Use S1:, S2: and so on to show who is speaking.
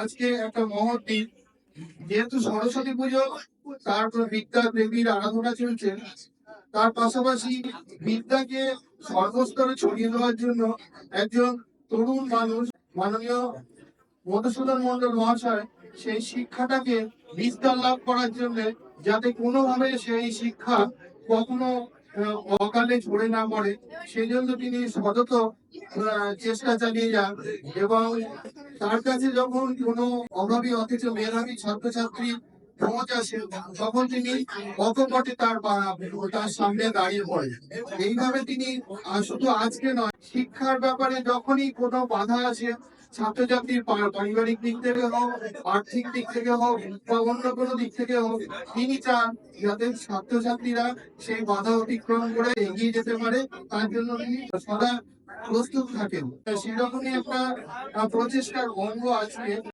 S1: আজকে একটা মহৎ দিন যেহেতু সরস্বতী পুজো তারপর বিদ্যা দেবীর আরাধনা চলছে। তার পাশাপাশি বিদ্যাকে সর্বস্তরে ছড়িয়ে দেওয়ার জন্য একজন তরুণ মানুষ, মাননীয় মধুসূদন মন্ডল মহাশয়, সেই শিক্ষাটাকে বিস্তার লাভ করার জন্য যাতে কোনোভাবে সেই শিক্ষা কখনো অকালে ঝরে না পড়ে সেই জন্য তিনি সতত চেষ্টা চালিয়ে যান এবং তার কাছে যখন কোনো অভাবী অথচ মেধাবী ছাত্রছাত্রী পৌঁছ আসে তখন তিনি অকপটে তার তার সামনে দাঁড়িয়ে পড়ে এইভাবে তিনি শুধু আজকে নয়, শিক্ষার ব্যাপারে যখনই কোনো বাধা আসে ছাত্রছাত্রীর পারিবারিক দিক থেকে হোক, আর্থিক দিক থেকে হোক, বা অন্য কোনো দিক থেকে হোক, তিনি চান যাতে ছাত্রছাত্রীরা সেই বাধা অতিক্রম করে এগিয়ে যেতে পারে। তার জন্য তিনি সদা প্রস্তুত থাকেন। সেরকমই একটা প্রচেষ্টার অঙ্গ আজকে।